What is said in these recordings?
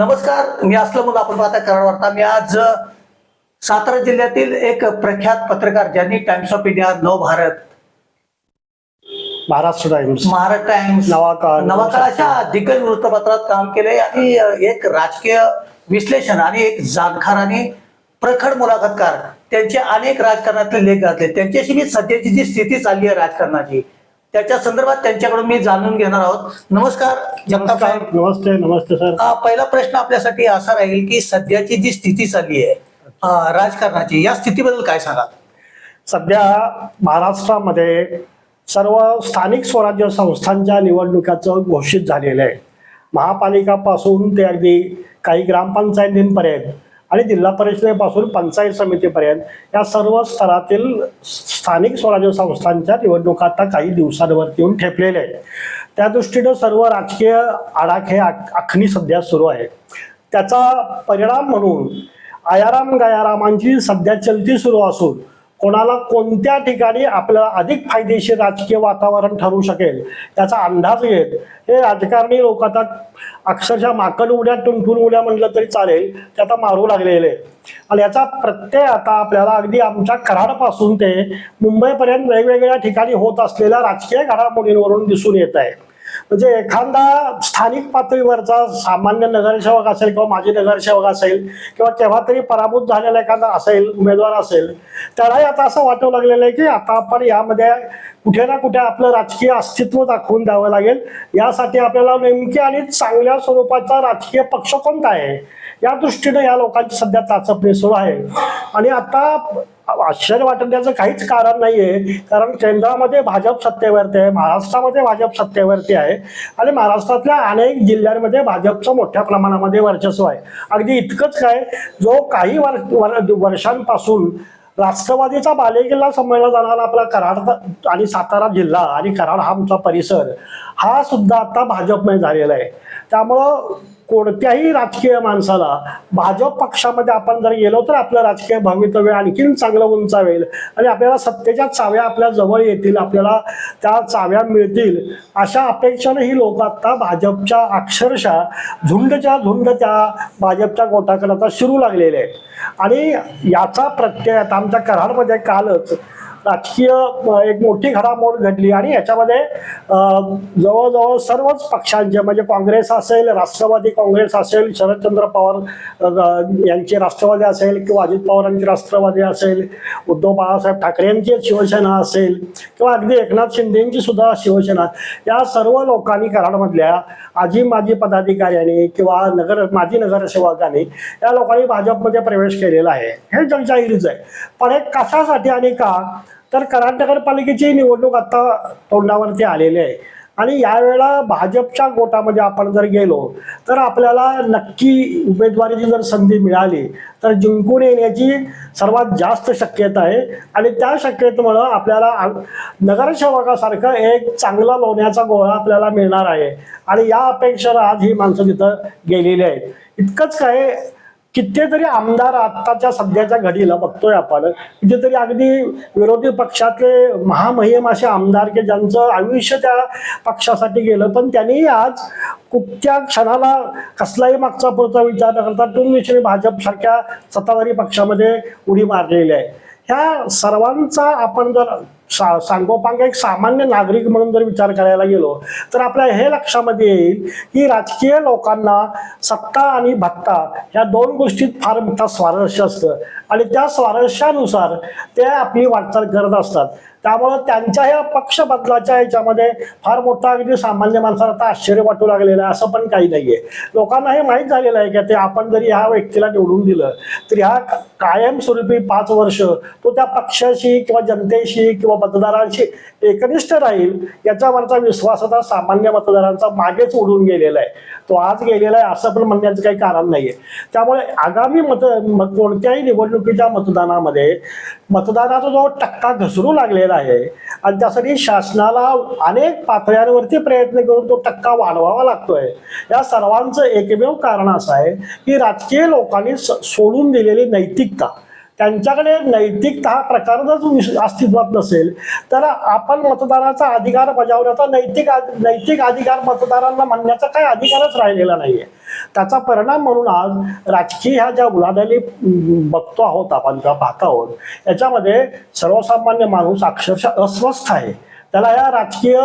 नमस्कार मी असलम आपण पाहता कराड वार्ता. मी आज सातारा जिल्ह्यातील एक प्रख्यात पत्रकार ज्यांनी Times of India Nav Bharat Maharashtra Times Maharashtra Times Navakal. Navakal अशा दिग्गज वृत्तपत्रात काम केले आणि एक राजकीय विश्लेषण आणि एक जाणकार आणि प्रखर मुलाखतकार. त्यांचे अनेक राजकारणातले लेख घातले. त्यांच्याशी मी सध्याची जी स्थिती चालली आहे राजकारणाची त्याच्या संदर्भात त्यांच्याकडून मी जाणून घेणार आहोत. नमस्कार जगताप साहेब. नमस्ते नमस्ते सर. हा, पहिला प्रश्न आपल्यासाठी असा राहील की सध्याची जी स्थिती चालली आहे राजकारणाची या स्थितीबद्दल काय सांगाल? सध्या महाराष्ट्रामध्ये सर्व स्थानिक स्वराज्य संस्थांच्या निवडणुकाचं घोषित झालेलं आहे. महापालिकापासून ते अगदी काही ग्रामपंचायतींपर्यंत आणि जिल्हा परिषदेपासून पंचायत समितीपर्यंत या सर्व स्तरातील स्थानिक स्वराज्य संस्थांच्या निवडणुका आता काही दिवसांवरती येऊन ठेपलेल्या आहेत. त्या दृष्टीनं सर्व राजकीय आडाखे आख- आखणी सध्या सुरू आहे. त्याचा परिणाम म्हणून आयाराम गयारामांची सध्या चलती सुरू असून कोणाला कोणत्या ठिकाणी आपल्याला अधिक फायदेशीर राजकीय वातावरण ठरू शकेल याचा अंदाज घेत हे राजकारणी लोक आता अक्षरशः माकड उड्या टुनटुन उड्या म्हटलं तरी चालेल ते आता मारू लागलेले. आणि याचा प्रत्यय आता आपल्याला अगदी आमच्या कराडपासून ते मुंबईपर्यंत वेगवेगळ्या ठिकाणी होत असलेल्या राजकीय घडामोडींवरून दिसून येत आहे. म्हणजे एखादा स्थानिक पातळीवरचा सामान्य नगरसेवक असेल किंवा माजी नगरसेवक असेल किंवा केव्हा तरी पराभूत झालेला एखादा असेल उमेदवार असेल त्यालाही आता असं वाटू लागलेलं आहे की आता आपण यामध्ये कुठे ना कुठे आपलं राजकीय अस्तित्व दाखवून द्यावं लागेल. यासाठी आपल्याला नेमके आणि चांगल्या स्वरूपाचा राजकीय पक्ष कोणता आहे? या दृष्टीनं या लोकांची सध्या चाचपणी सुरू आहे. आणि आता आश्चर्य वाटण्याचं काहीच कारण नाहीये. कारण केंद्रामध्ये भाजप सत्तेवरती आहे महाराष्ट्रामध्ये भाजप सत्तेवरती आहे आणि महाराष्ट्रातल्या अनेक जिल्ह्यांमध्ये भाजपचं मोठ्या प्रमाणामध्ये वर्चस्व आहे. अगदी इतकंच काय जो काही वर, वर, वर्षांपासून राष्ट्रवादीचा बालेकिल्ला समजला जाणारा आपला कराड आणि सातारा जिल्हा आणि कराड हा आमचा परिसर हा सुद्धा आता भाजपमय झालेला आहे. त्यामुळं कोणत्याही राजकीय माणसाला भाजप पक्षामध्ये आपण जर गेलो तर आपलं राजकीय भवितव्य आणखीन चांगलं उंचावेल. आणि आपल्याला सत्तेच्या चाव्या आपल्या जवळ येतील आपल्याला त्या चाव्या मिळतील. अशा अपेक्षाने ही लोक आता भाजपच्या अक्षरशः झुंडच्या झुंड त्या भाजपच्या गोटाकडे आता शिरू लागलेले आहेत. आणि याचा प्रत्यय आता आमच्या कराडमध्ये कालच राजकीय एक मोठी घडामोड घडली आणि याच्यामध्ये जवळजवळ सर्वच पक्षांचे म्हणजे काँग्रेस असेल राष्ट्रवादी काँग्रेस असेल शरदचंद्र पवार यांचे राष्ट्रवादी असेल किंवा अजित पवारांची राष्ट्रवादी असेल उद्धव बाळासाहेब ठाकरे यांची शिवसेना असेल किंवा अगदी एकनाथ शिंदेची सुद्धा शिवसेना या सर्व लोकांनी कराडमधल्या आजी माजी पदाधिकाऱ्यांनी किंवा नगर माजी नगरसेवकांनी या लोकांनी भाजपमध्ये प्रवेश केलेला आहे. हे जगजाहीरच आहे. पण हे कशासाठी आणि का? तर कराड नगरपालिकेची निवडणूक आता तोंडावरती आलेली आहे. आणि यावेळेला भाजपच्या गोटामध्ये आपण जर गेलो तर आपल्याला नक्की उमेदवारीची जर संधी मिळाली तर जिंकून येण्याची सर्वात जास्त शक्यता आहे. आणि त्या शक्यतेमुळं आपल्याला नगरसेवकासारखं एक चांगला लोण्याचा गोळा आपल्याला मिळणार आहे. आणि या अपेक्षेला आज ही माणसं तिथं गेलेली आहेत. इतकंच काय कितीतरी आमदार आत्ताच्या सध्याच्या घडीला बघतोय आपण. कितीतरी अगदी विरोधी पक्षातले महामहिम असे आमदार की ज्यांचं आयुष्य त्या पक्षासाठी गेलं पण त्यांनी आज कुठच्या क्षणाला कसलाही मागचा पुढचा विचार न करता टून भाजप सारख्या सत्ताधारी पक्षामध्ये उडी मारलेली आहे. ह्या सर्वांचा आपण जर सा सांगोपांग एक सामान्य नागरिक म्हणून जर विचार करायला गेलो तर आपल्या हे लक्षामध्ये येईल की राजकीय लोकांना सत्ता आणि भत्ता या दोन गोष्टीत फार मोठा स्वारस्य असतं. आणि त्या स्वारस्यानुसार ते आपली वाटचाल करत असतात. त्यामुळं त्यांच्या ह्या पक्ष बदलाच्या ह्याच्यामध्ये फार मोठा अगदी सामान्य माणसाला आता आश्चर्य वाटू लागलेलं आहे असं पण काही नाहीये. लोकांना हे माहीत झालेलं आहे की ते आपण जरी ह्या व्यक्तीला निवडून दिलं तरी ह्या कायमस्वरूपी पाच वर्ष तो त्या पक्षाशी किंवा जनतेशी किंवा मतदारांशी एकनिष्ठ राहील याच्यावरचा विश्वास आता सामान्य मतदारांचा मागेच उडून गेलेला आहे. तो आज गेलेला आहे असं पण म्हणण्याचं काही कारण नाहीये. त्यामुळे आगामी मत कोणत्याही निवडणुकीच्या मतदानामध्ये मतदानाचा जो टक्का घसरू लागलेला आहे आणि त्यासाठी शासनाला अनेक पातळ्यांवरती प्रयत्न करून तो टक्का वाढवावा लागतोय या सर्वांचं एकमेव कारण असं आहे की राजकीय लोकांनी स- सोडून दिलेली नैतिकता. त्यांच्याकडे नैतिकता हा जर विस- अस्तित्वात नसेल तर आपण मतदानाचा अधिकार बजावण्याचा नैतिक नैतिक अधिकार मतदारांना म्हणण्याचा काही अधिकारच राहिलेला नाहीये. त्याचा परिणाम म्हणून आज राजकीय ह्या ज्या उलाढाली बघतो आहोत आपण किंवा पाहत आहोत याच्यामध्ये सर्वसामान्य माणूस अक्षरशः अस्वस्थ आहे. त्याला या राजकीय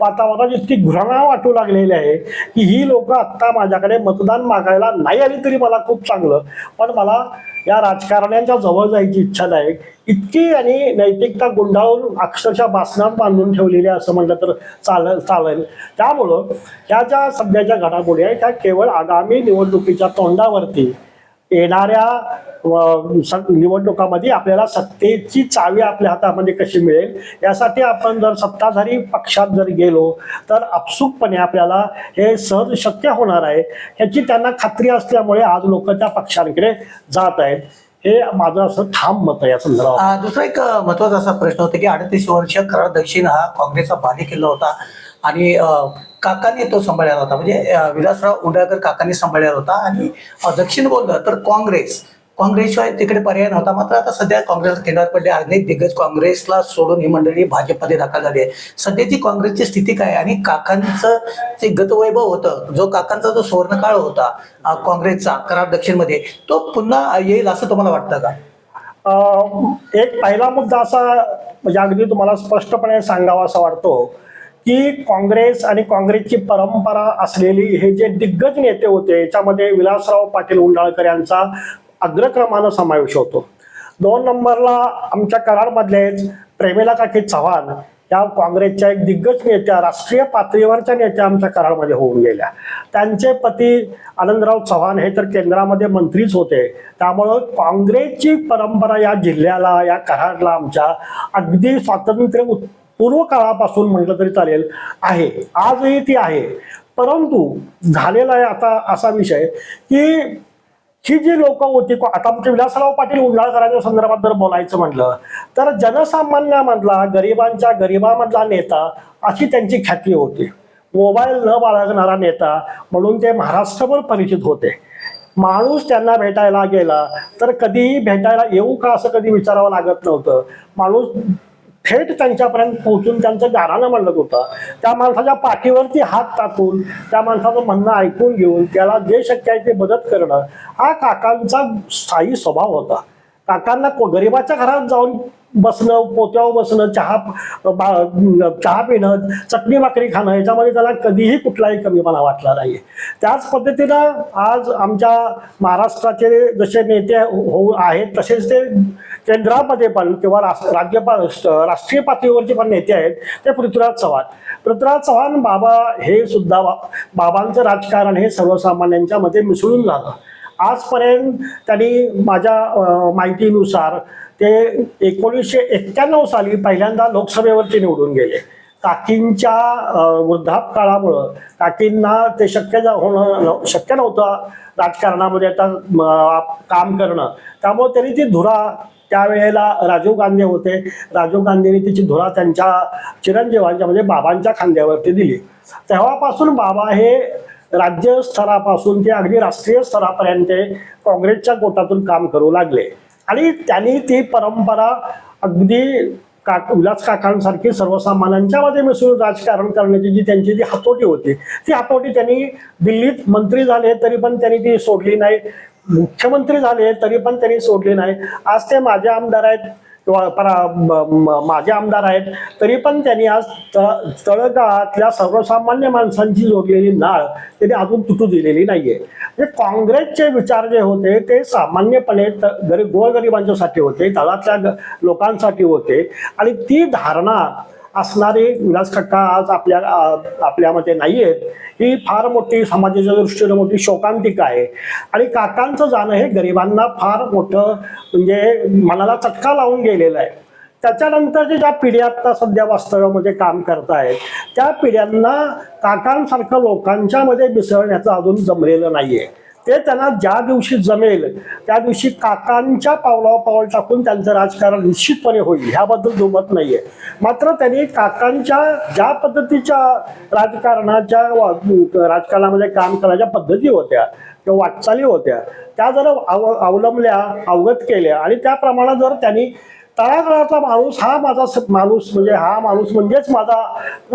वातावरणात इतकी घृणा वाटू लागलेली आहे की ही लोक आत्ता माझ्याकडे मतदान मागायला नाही आली तरी मला खूप चांगलं. पण मला या राजकारण्यांच्या जवळ जायची इच्छा नाही. इतकी आणि नैतिकता गुंडाळून अक्षरशः बासनात बांधून ठेवलेली आहे असं म्हटलं तर चाल चालेल. त्यामुळं ह्या ज्या सध्याच्या घडामोडी आहेत त्या केवळ आगामी निवडणुकीच्या तोंडावरती येणाऱ्या निवडणुकामध्ये आपल्याला सत्तेची चावी आपल्या हातामध्ये कशी मिळेल? यासाठी आपण जर सत्ताधारी पक्षात जर गेलो तर आपसुकपणे आपल्याला हे सहज शक्य होणार आहे ह्याची त्यांना खात्री असल्यामुळे आज लोक त्या पक्षांकडे जात आहेत. हे माझं असं ठाम मत आहे या संदर्भात. दुसरा एक महत्त्वाचा असा प्रश्न होता की अडतीस वर्ष कराड दक्षिण हा काँग्रेसचा बालेकिल्ला होता. आणि काकांनी तो सांभाळलेला होता. म्हणजे विलासराव उंडाळकर काकांनी सांभाळलेला होता आणि दक्षिण बोललं तर काँग्रेस. काँग्रेसशिवाय तिकडे पर्याय नव्हता. मात्र आता सध्या काँग्रेस केंद्रावर पडले अनेक दिग्गज काँग्रेसला सोडून ही मंडळी भाजपमध्ये दाखल झाली आहे. सध्याची काँग्रेसची स्थिती काय आहे? आणि काकांचं जे गतवैभव होतं जो काकांचा जो सुवर्णकाळ होता काँग्रेसचा करार दक्षिणमध्ये तो पुन्हा येईल असं तुम्हाला वाटतं का? एक पहिला मुद्दा असा म्हणजे अगदी तुम्हाला स्पष्टपणे सांगावा असा वाटतो की काँग्रेस आणि काँग्रेसची परंपरा असलेली हे जे दिग्गज नेते होते याच्यामध्ये विलासराव पाटील उंडाळकर यांचा अग्रक्रमानं समावेश होतो. दोन नंबरला आमच्या कराडमधलेच प्रेमिला काकी चव्हाण. या काँग्रेसच्या एक दिग्गज नेत्या राष्ट्रीय पातळीवरच्या नेत्या आमच्या कराडमध्ये होऊन गेल्या. त्यांचे पती आनंदराव चव्हाण हे तर केंद्रामध्ये मंत्रीच होते. त्यामुळं काँग्रेसची परंपरा या जिल्ह्याला या कराडला आमच्या अगदी स्वातंत्र्य पूर्व काळापासून म्हटलं तरी चालेल आहे. आजही ती आहे. परंतु झालेला आहे आता असा विषय की ही जी लोक होती को- आता आमचे विलासराव पाटील उंडाळकरांच्या संदर्भात जर बोलायचं म्हटलं तर जनसामान्यामधला गरिबांच्या गरिबामधला नेता अशी त्यांची ख्याती होती. मोबाईल न बाळगणारा नेता म्हणून ते महाराष्ट्रभर परिचित होते. माणूस त्यांना भेटायला गेला तर कधीही भेटायला येऊ का असं कधी विचारावं लागत नव्हतं. माणूस थेट त्यांच्यापर्यंत पोहोचून त्यांचं गाराणं म्हणत होतं त्या माणसाच्या पाठीवरती हात टाकून त्या माणसाचं म्हणणं ऐकून घेऊन त्याला जे शक्य आहे ते मदत करणं हा काकांचा स्थायी स्वभाव होता. काकांना को- गरिबाच्या घरात जाऊन बसणं पोत्यावर बसणं चहा बा- चहा पिणं चटणी भाकरी खाणं याच्यामध्ये त्याला कधीही कुठलाही कमीपणा वाटला नाही त्याच पद्धतीनं आज आमच्या महाराष्ट्राचे जसे नेते होऊ आहेत तसेच ते केंद्रामध्ये पण किंवा रास- राज्य राष्ट्रीय पातळीवरचे पण नेते आहेत ते पृथ्वीराज चव्हाण. पृथ्वीराज चव्हाण बाबा हे सुद्धा बा- बाबांचं राजकारण हे सर्वसामान्यांच्या मध्ये मिसळून झालं. आजपर्यंत त्यांनी माझ्या माहितीनुसार ते एकोणीसशे एक्क्याण्णव साली पहिल्यांदा लोकसभेवरती निवडून गेले. काकींच्या वृद्धापकाळामुळं काकींना ते शक्य जा- होणं न- शक्य नव्हतं राजकारणामध्ये आता काम करणं. त्यामुळे त्यांनी ती धुरा त्यावेळेला राजीव गांधी होते. राजीव गांधींनी तिची धुरा त्यांच्या चिरंजीवांच्या म्हणजे बाबांच्या खांद्यावरती दिली. तेव्हापासून बाबा हे राज्य स्तरापासून ते अगदी राष्ट्रीय स्तरापर्यंत काँग्रेसच्या गोटातून काम करू लागले. आणि त्यांनी ती परंपरा अगदी का विलास काकांसारखी सर्वसामान्यांच्या मध्ये मिसळून राजकारण करण्याची जी त्यांची जी हातोटी होती ती हातोटी त्यांनी दिल्लीत मंत्री झाले तरी पण त्यांनी ती सोडली नाही. मुख्यमंत्री झाले तरी पण त्यांनी सोडली नाही. आज ते माझे आमदार आहेत. किंवा परा म- माझे आमदार आहेत तरी पण त्यांनी आज तळ तळगाळातल्या सर्वसामान्य माणसांची जोडलेली नाळ त्यांनी अजून तुटू दिलेली नाहीये. म्हणजे काँग्रेसचे विचार जे होते ते सामान्यपणे त- गरीब गोरगरिबांच्यासाठी होते तळातल्या लोकांसाठी होते. आणि ती धारणा असणारे विलास आज आपल्या आपल्यामध्ये नाही आहेत ही फार मोठी समाजाच्या दृष्टीने मोठी शोकांतिका आहे. आणि काकांचं जाणं हे गरिबांना फार मोठं म्हणजे मनाला चटका लावून गेलेलं आहे. त्याच्यानंतर ज्या पिढ्या आता सध्या वास्तव्यामध्ये काम करत आहेत त्या पिढ्यांना काकांसारखं लोकांच्या मध्ये मिसळण्याचं अजून जमलेलं नाहीये. ते त्यांना ज्या दिवशी जमेल त्या दिवशी काकांच्या पावलावर पाऊल टाकून त्यांचं राजकारण निश्चितपणे होईल ह्याबद्दल दुमत नाहीये. मात्र त्यांनी काकांच्या ज्या पद्धतीच्या राजकारणाच्या वा- राजकारणामध्ये काम करायच्या पद्धती होत्या किंवा वाटचाली होत्या त्या जर अव अवलंबल्या अवगत केल्या आणि त्या प्रमाणात जर त्यांनी तळागाळातला माणूस हा माझा स- माणूस म्हणजे हा माणूस म्हणजेच माझा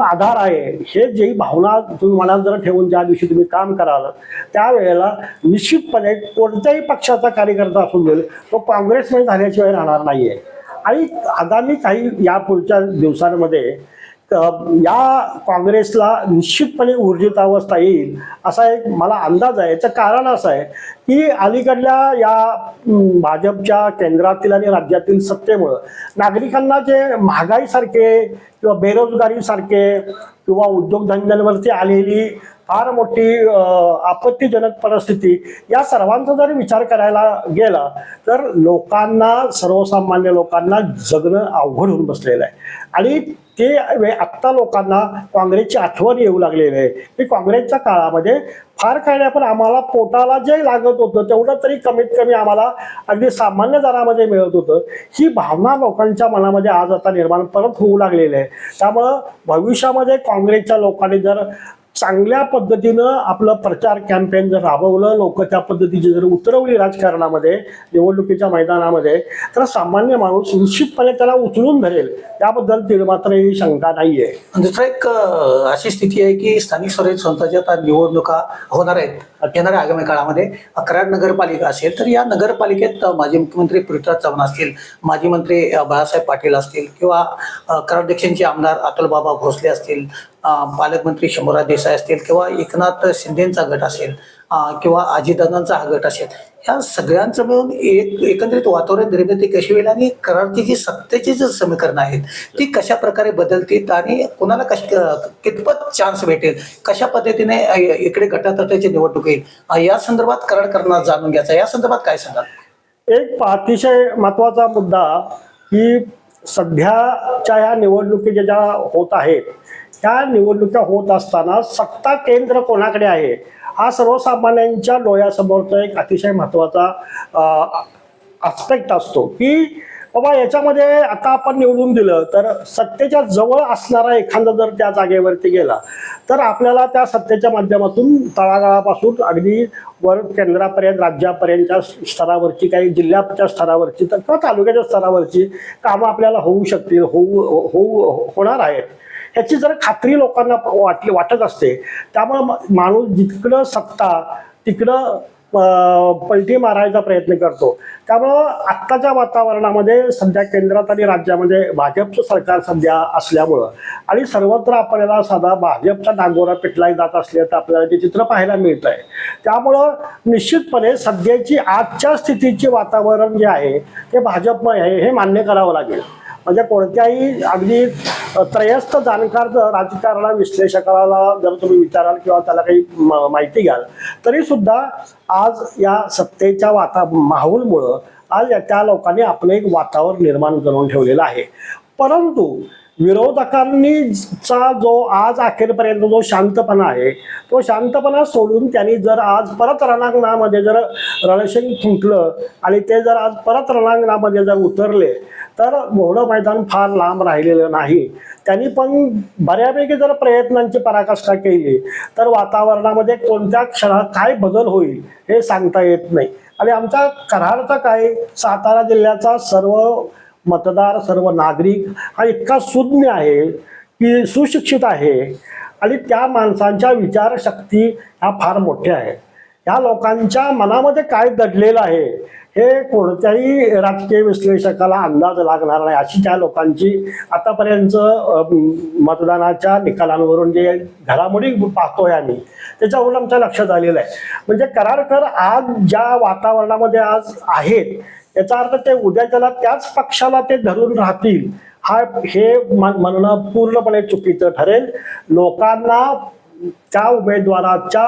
आधार आहे. हे जी भावना तुम्ही मनात जर ठेवून ज्या दिवशी तुम्ही काम कराल त्यावेळेला निश्चितपणे कोणत्याही पक्षाचा कार्यकर्ता असून देईल तो काँग्रेसमध्ये झाल्याशिवाय राहणार नाही आहे आणि आगामी काही या पुढच्या दिवसांमध्ये या काँग्रेसला निश्चितपणे ऊर्जित अवस्था येईल असा एक मला अंदाज आहे. याचं कारण असं आहे की अलीकडल्या या भाजपच्या केंद्रातील आणि राज्यातील सत्तेमुळं नागरिकांना जे महागाईसारखे किंवा बेरोजगारीसारखे किंवा उद्योगधंद्यांवरती आलेली फार मोठी आपत्तीजनक परिस्थिती या सर्वांचा जर विचार करायला गेला तर लोकांना सर्वसामान्य लोकांना जगणं अवघड होऊन बसलेलं आहे. आणि ते आत्ता लोकांना काँग्रेसची आठवण येऊ लागलेली आहे. की काँग्रेसच्या काळामध्ये फार काही नाही पण आम्हाला पोटाला जे लागत होतं तेवढं तरी कमीत कमी आम्हाला अगदी सामान्य दरामध्ये मिळत होतं. ही भावना लोकांच्या मनामध्ये आज आता निर्माण परत होऊ लागलेली आहे. त्यामुळं भविष्यामध्ये काँग्रेसच्या लोकांनी जर चांगल्या पद्धतीनं आपलं प्रचार कॅम्पेन जर राबवलं लोक त्या पद्धतीची जर उतरवली राजकारणामध्ये निवडणुकीच्या मैदानामध्ये तर सामान्य माणूस निश्चितपणे त्याला उचलून धरेल. त्याबद्दल मात्र ही शंका नाहीये. दुसरं एक अशी स्थिती आहे की स्थानिक स्वराज्य संस्थाच्या आता निवडणुका होणार आहेत येणाऱ्या आगामी काळामध्ये. अकरा नगरपालिका असेल तर या नगरपालिकेत माजी मुख्यमंत्री पृथ्वीराज चव्हाण असतील माजी मंत्री बाळासाहेब पाटील असतील किंवा कराध्यक्षांचे आमदार अतुलबाबा भोसले असतील पालकमंत्री शंभूराज देसाई असतील किंवा एकनाथ शिंदेचा गट असेल किंवा अजितदादांचा हा गट असेल ह्या सगळ्यांचं मिळून एक एकंदरीत वातावरण निर्मिती कशी होईल आणि करारची जी सत्तेची जी समीकरणं आहेत ती कशा प्रकारे बदलतील आणि कोणाला कश कितपत चान्स भेटेल कशा पद्धतीने इकडे गटातटाची निवडणूक येईल या संदर्भात करार करणार जाणून घ्यायचा या संदर्भात काय सांगाल? एक अतिशय महत्त्वाचा मुद्दा की सध्याच्या या निवडणुकी ज्या ज्या होत आहेत त्या निवडणुका होत असताना सत्ता केंद्र कोणाकडे आहे? हा सर्वसामान्यांच्या डोळ्यासमोरचा एक अतिशय महत्त्वाचा आस्पेक्ट असतो की बाबा याच्यामध्ये आता आपण निवडून दिलं तर सत्तेच्या जवळ असणारा एखादा जर त्या जागेवरती गेला तर आपल्याला त्या सत्तेच्या माध्यमातून तळागाळापासून अगदी वर केंद्रापर्यंत राज्यापर्यंतच्या स्तरावरची काही जिल्ह्याच्या स्तरावरची तर किंवा तालुक्याच्या स्तरावरची कामं आपल्याला होऊ शकतील होऊ होऊ होणार आहेत. ह्याची जर खात्री लोकांना वाटली वाटत असते त्यामुळं माणूस जिकडं सत्ता तिकडं पलटी मारायचा प्रयत्न करतो. त्यामुळं आत्ताच्या वातावरणामध्ये सध्या केंद्रात आणि राज्यामध्ये भाजपचं सरकार सध्या असल्यामुळं आणि सर्वत्र आपल्याला साधा भाजपचा नागोरा पिटला जात असल्याचं आपल्याला ते चित्र पाहायला मिळत आहे त्यामुळं निश्चितपणे सध्याची आजच्या स्थितीचे वातावरण जे आहे ते भाजपमय आहे हे मान्य करावं लागेल. म्हणजे कोणत्याही अगदी त्रयस्थ जाणकार जर राजकारण विश्लेषकाला जर तुम्ही विचाराल किंवा त्याला काही माहिती घ्याल तरी सुद्धा आज या सत्तेच्या वाता माहोलमुळं आज त्या लोकांनी आपलं एक वातावरण निर्माण करून ठेवलेलं आहे. परंतु विरोधकांनी चा जो आज अखेरपर्यंत जो शांतपणा आहे तो शांतपणा सोडून त्यांनी जर आज परत रणांगणामध्ये जर रणशिंग फुंकलं आणि ते जर आज परत रणांगणामध्ये जर उतरले तर घोडं मैदान फार लांब राहिलेलं नाही. त्यांनी पण बऱ्यापैकी जर प्रयत्नांची पराकाष्ठा केली तर वातावरणामध्ये कोणत्या क्षणात काय बदल होईल हे सांगता येत नाही. आणि आमचा कराडचा काय? सातारा जिल्ह्याचा सर्व मतदार सर्व नागरिक हा इतका सुज्ञ आहे की सुशिक्षित आहे आणि त्या माणसांच्या विचारशक्ती ह्या फार मोठ्या आहेत. ह्या लोकांच्या मनामध्ये काय दडलेलं आहे हे कोणत्याही राजकीय विश्लेषकाला अंदाज लागणार नाही. अशी त्या लोकांची आतापर्यंत मतदानाच्या निकालांवरून जे घडामोडी पाहतोय आम्ही त्याच्यावरून आमच्या लक्षात आलेलं आहे. म्हणजे करारकर आज ज्या वातावरणामध्ये आज आहेत याचा अर्थ ते उद्या त्याला त्याच पक्षाला ते धरून राहतील हा हे म्हणणं पूर्णपणे चुकीचं ठरेल. लोकांना त्या उमेदवाराच्या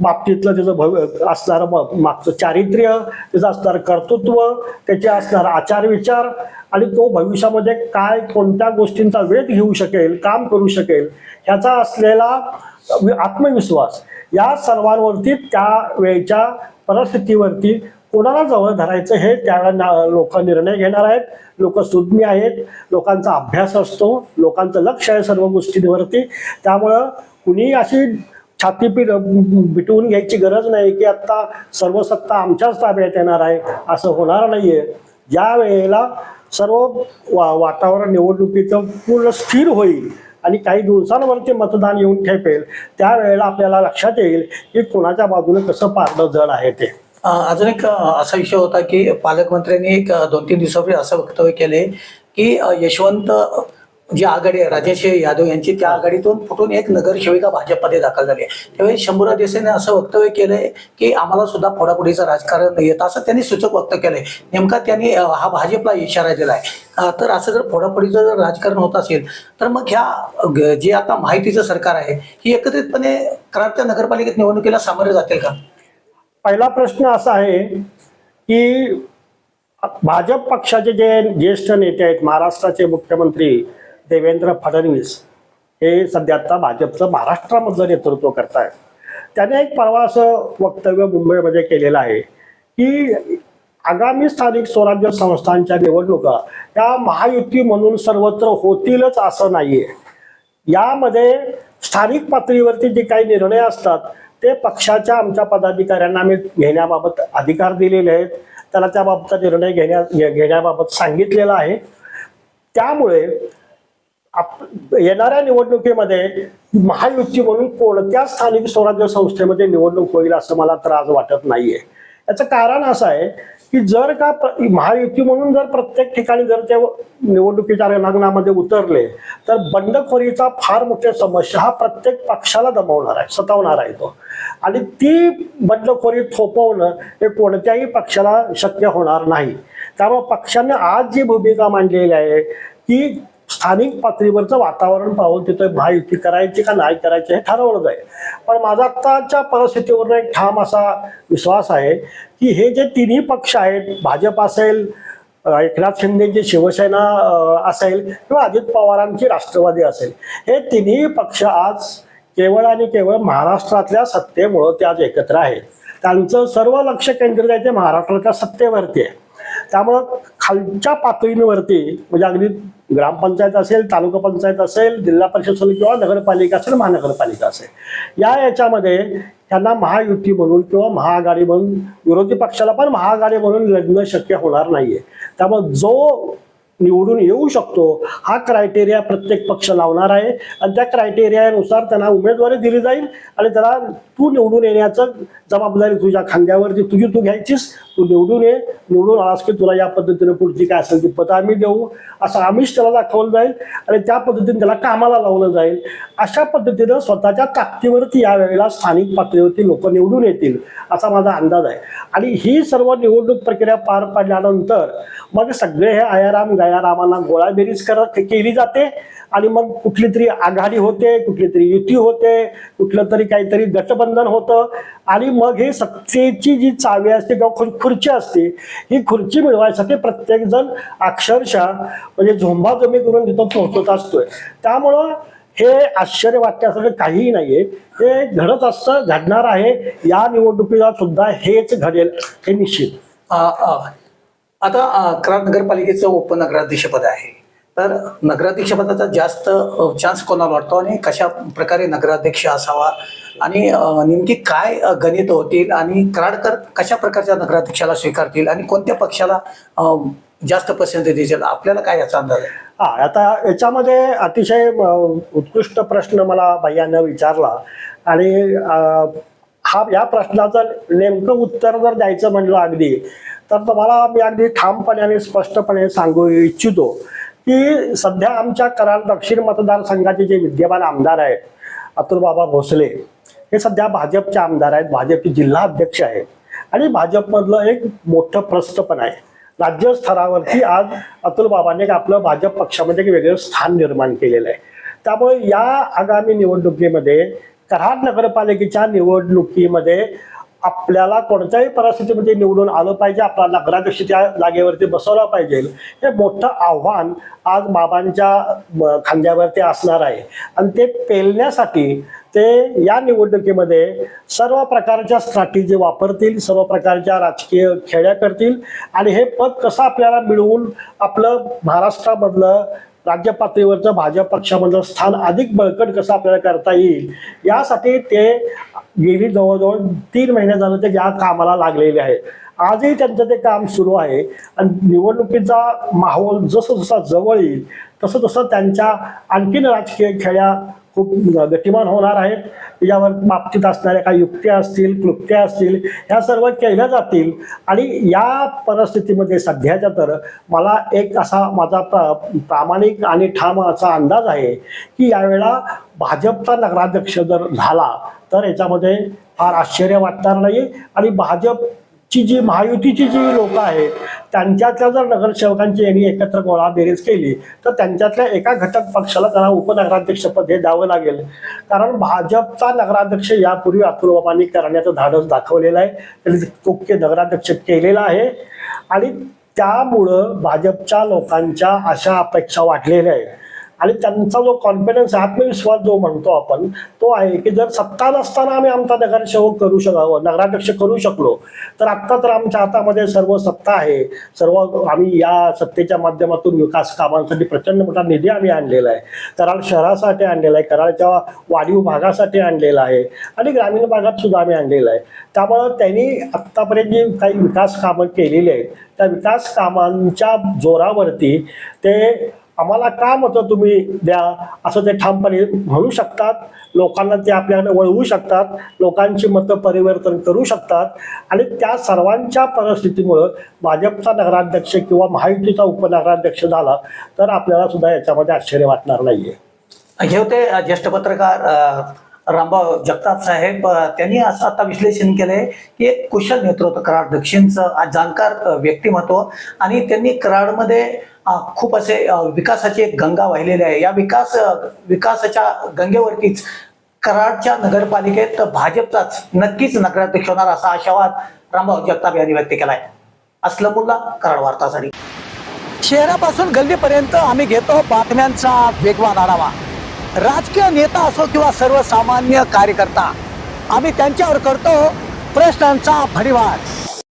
बाबतीतलं त्याचं भव असणारं मागचं चारित्र्य त्याचं असणारं कर्तृत्व त्याचे असणारा आचार विचार आणि तो भविष्यामध्ये काय कोणत्या गोष्टींचा वेध घेऊ शकेल काम करू शकेल ह्याचा असलेला आत्मविश्वास. या सर्वांवरती त्या वेळच्या परिस्थितीवरती कोणाला जवळ धरायचं हे त्यावेळेला लोक निर्णय घेणार आहेत. लोक सुज्ञ आहेत. लोकांचा अभ्यास असतो. लोकांचं लक्ष आहे सर्व गोष्टींवरती. त्यामुळं कुणी अशी छाती पीठ बिटवून घ्यायची गरज नाही की आत्ता सर्व सत्ता आमच्याच ताब्यात येणार आहे. असं होणार नाहीये. ज्या वेळेला सर्व वा वातावरण निवडणुकीचं पूर्ण स्थिर होईल. आणि काही दिवसांवरती मतदान येऊन ठेपेल त्यावेळेला आपल्याला लक्षात येईल की कोणाच्या बाजूने कसं पारलं जड आहे ते. अजून एक असा विषय होता की पालकमंत्र्यांनी एक दोन तीन दिवसापूर्वी असं वक्तव्य केले की यशवंत जी आघाडी आहे राजेश यादव यांची त्या आघाडीतून फुटून एक नगरसेविका भाजपमध्ये दाखल झाली आहे. त्यावेळी शंभूराज देसाईने असं वक्तव्य केलंय की आम्हाला सुद्धा फोडाफोडीचं राजकारण येत असं त्यांनी सूचक वक्त केलंय. नेमका त्यांनी हा भाजपला इशारा दिलाय. तर असं जर फोडाफोडीचं जर राजकारण होत असेल तर मग ह्या जे आता माहितीचं सरकार आहे ही एकत्रितपणे कराडच्या नगरपालिकेत निवडणुकीला सामोरे जातील का? पहिला प्रश्न असा आहे की भाजप पक्षाचे जे ज्येष्ठ नेते आहेत महाराष्ट्राचे मुख्यमंत्री देवेंद्र फडणवीस हे सध्या आता भाजपचं महाराष्ट्रामधलं नेतृत्व करत आहेत त्याने एक परवा असं वक्तव्य मुंबईमध्ये केलेलं आहे की आगामी स्थानिक स्वराज्य संस्थांच्या निवडणुका या महायुती म्हणून सर्वत्र होतीलच असं नाहीये. यामध्ये स्थानिक पातळीवरती जे काही निर्णय असतात ते पक्षाच्या आमच्या पदाधिकाऱ्यांना आम्ही घेण्याबाबत अधिकार दिलेले आहेत. त्याला त्याबाबतचा निर्णय घेण्या घेण्याबाबत सांगितलेलं आहे. त्यामुळे आप येणाऱ्या निवडणुकीमध्ये महायुती म्हणून कोणत्या स्थानिक स्वराज्य संस्थेमध्ये निवडणूक होईल असं मला तर आज वाटत नाहीये. याचं कारण असं आहे की जर का प्र- महायुती म्हणून जर प्रत्येक ठिकाणी जर ते निवडणुकीच्या रणांगणामध्ये उतरले तर बंडखोरीचा फार मोठी समस्या हा प्रत्येक पक्षाला दमवणार आहे सतावणार आहे तो. आणि ती बंडखोरी थोपवणं हे कोणत्याही पक्षाला शक्य होणार नाही. त्यामुळे पक्षाने आज जी भूमिका मांडलेली आहे की स्थानिक पातळीवरचं वातावरण पाहून तिथं महायुती करायची का नाही करायची हे ठरवलं जाईल पण माझा आत्ताच्या परिस्थितीवर एक ठाम असा विश्वास आहे की हे जे तिन्ही पक्ष आहेत भाजप असेल एकनाथ शिंदेची शिवसेना असेल किंवा अजित पवारांची राष्ट्रवादी असेल हे तिन्ही पक्ष आज केवळ आणि केवळ महाराष्ट्रातल्या सत्तेमुळं ते आज एकत्र आहेत. त्यांचं सर्व लक्ष केंद्रित आहे ते महाराष्ट्राच्या सत्तेवरती आहे. त्यामुळं खालच्या पातळींवरती म्हणजे अगदी ग्रामपंचायत असेल तालुका पंचायत असेल जिल्हा परिषद असेल किंवा नगरपालिका असेल महानगरपालिका असेल. या याच्यामध्ये त्यांना महायुती म्हणून किंवा महाआघाडी म्हणून विरोधी पक्षाला पण महाआघाडी म्हणून लढणं शक्य होणार नाहीये. त्यामुळे जो निवडून येऊ शकतो. हा क्रायटेरिया प्रत्येक पक्ष लावणार आहे. आणि त्या क्रायटेरियानुसार त्यांना उमेदवारी दिली जाईल. आणि त्याला तू निवडून येण्याचं जबाबदारी तुझ्या खांद्यावरती तुझी तू घ्यायचीस. तू निवडून ये. निवडून आलास की तुला या पद्धतीने पुढची काय असेल ती पद आम्ही देऊ. असं आमिष त्याला दाखवलं जाईल. आणि त्या पद्धतीने त्याला कामाला लावलं जाईल. अशा पद्धतीनं स्वतःच्या ताकदीवरती यावेळेला स्थानिक पातळीवरती लोक निवडून येतील असा माझा अंदाज आहे. आणि ही सर्व निवडणूक प्रक्रिया पार पडल्यानंतर मग सगळे हे आयाराम गयारामांना गोळाबेरीज करत केली जाते. आणि मग कुठली तरी आघाडी होते कुठली तरी युती होते कुठलं तरी काहीतरी गटबंधन होतं. आणि मग हे सत्तेची जी चावी असते किंवा खुर- खुर्ची असते ही खुर्ची मिळवायसाठी प्रत्येकजण अक्षरशः म्हणजे झोंबाझोंबी करून तिथं पोहोचत असतोय. त्यामुळं हे आश्चर्य वाटण्यासारखं काहीही नाहीये. हे घडत असतं घडणार आहे. या निवडणुकीला सुद्धा हेच घडेल हे निश्चित. आता अ, कराड नगरपालिकेचं उपनगराध्यक्षपद आहे. तर नगराध्यक्षपदाचा जास्त चान्स कोणाला वाटतो आणि कशा प्रकारे नगराध्यक्ष असावा आणि नेमकी काय गणित होतील आणि कराडकर कशा प्रकारच्या नगराध्यक्षाला स्वीकारतील आणि कोणत्या पक्षाला जास्त पसंती देतील? आपल्याला काय याचा अंदाज आहे? हा आता याच्यामध्ये अतिशय उत्कृष्ट प्रश्न मला भैयानं विचारला आणि हा या प्रश्नाचं नेमकं उत्तर जर द्यायचं म्हणलं अगदी तर तुम्हाला मी अगदी ठामपणे आणि स्पष्टपणे सांगू इच्छितो की सध्या आमच्या कराड दक्षिण मतदारसंघाचे जे विद्यमान आमदार आहेत अतुलबाबा भोसले हे सध्या भाजपचे आमदार आहेत भाजपचे जिल्हा अध्यक्ष आहेत. आणि भाजपमधलं एक मोठं प्रस्थ पण आहे. राज्य स्तरावरती आज अतुल बाबांनी एक आपलं भाजप पक्षामध्ये एक वेगळं स्थान निर्माण केलेलं आहे. त्यामुळे या आगामी निवडणुकीमध्ये कराड नगरपालिकेच्या निवडणुकीमध्ये आपल्याला कोणत्याही परिस्थितीमध्ये निवडून आलं पाहिजे आपला नगराध्यक्ष त्या जागेवरती बसवला पाहिजे. हे मोठं आव्हान आज बाबांच्या खांद्यावरती असणार आहे. आणि ते पेलण्यासाठी ते या निवडणुकीमध्ये सर्व प्रकारच्या स्ट्रॅटेजी वापरतील सर्व प्रकारच्या राजकीय खेळ्या करतील. आणि हे पद कसं आपल्याला मिळवून आपलं महाराष्ट्रामधलं राज्य पातळीवरचं भाजप पक्षामधलं स्थान अधिक बळकट कसं आपल्याला करता येईल यासाठी ते गेली जवळजवळ तीन महिने झालं ते या कामाला लागलेले आहेत. आजही त्यांचं ते काम सुरू आहे. आणि निवडणुकीचा माहोल जसं जसा जवळ येईल तसं तसं त्यांच्या आणखीन राजकीय खेळ्या खूप गतिमान होणार आहेत. यावर बाबतीत असणाऱ्या काही युक्त्या असतील क्लुप्त्या असतील ह्या सर्व केल्या जातील. आणि या परिस्थितीमध्ये सध्याच्या तर मला एक असा माझा प्रा प्रामाणिक आणि ठाम असा अंदाज आहे की यावेळेला भाजपचा नगराध्यक्ष जर झाला तर याच्यामध्ये फार आश्चर्य वाटणार नाही. आणि भाजपची जी महायुतीची जी लोक आहेत त्यांच्यातल्या जर नगरसेवकांची यांनी एकत्र गोळा बेरीज केली तर त्यांच्यातल्या एका घटक पक्षाला त्यांना उपनगराध्यक्षपद हे द्यावं लागेल. कारण भाजपचा नगराध्यक्ष यापूर्वी अतुल बाबांनी करण्याचं धाडस दाखवलेलं आहे. त्यांनी चोखे नगराध्यक्ष केलेला आहे. आणि त्यामुळं भाजपच्या लोकांच्या अशा अपेक्षा वाढलेल्या आहेत. आणि त्यांचा जो कॉन्फिडन्स आत्मविश्वास जो म्हणतो आपण तो आहे की जर सत्ता नसताना आम्ही आमचा नगरसेवक करू शकावं नगराध्यक्ष करू शकलो तर आत्ता तर आमच्या हातामध्ये सर्व सत्ता आहे. सर्व आम्ही या सत्तेच्या माध्यमातून विकास कामांसाठी प्रचंड मोठा निधी आम्ही आणलेला आहे. कराड शहरासाठी आणलेला आहे कराडच्या वाढीव भागासाठी आणलेला आहे आणि ग्रामीण भागात सुद्धा आम्ही आणलेला आहे. त्यामुळं त्यांनी आत्तापर्यंत जी काही विकास कामं केलेली आहेत त्या विकास कामांच्या जोरावरती ते आम्हाला का मतं तुम्ही द्या. असं ते ठामपणे म्हणू शकतात. लोकांना ते आपल्याकडे वळवू शकतात. लोकांची मतं परिवर्तन करू शकतात. आणि त्या सर्वांच्या परिस्थितीमुळं भाजपचा नगराध्यक्ष किंवा महायुतीचा उपनगराध्यक्ष झाला तर आपल्याला सुद्धा याच्यामध्ये आश्चर्य वाटणार नाहीये. हे होते ज्येष्ठ पत्रकार रामभाऊ जगताप साहेब त्यांनी असं आता विश्लेषण केलंय की एक कुशल नेतृत्व कराड दक्षिणचं जाणकार व्यक्तिमत्व आणि त्यांनी कराडमध्ये खूप असे विकासाची एक गंगा वाहिलेली आहे. या विकास विकासाच्या गंगेवरतीच कराडच्या नगरपालिकेत भाजपचाच नक्कीच नगराध्यक्ष होणार असा आशावाद रामभाऊ जगताप यांनी व्यक्त केलाय. असलमुल्ला कराड वार्तासाठी शहरापासून गल्लीपर्यंत आम्ही घेतो बातम्यांचा वेगवान आढावा. राजकीय नेता असो किंवा सर्वसामान्य कार्यकर्ता आम्ही त्यांच्यावर करतो प्रश्नांचा भडीवार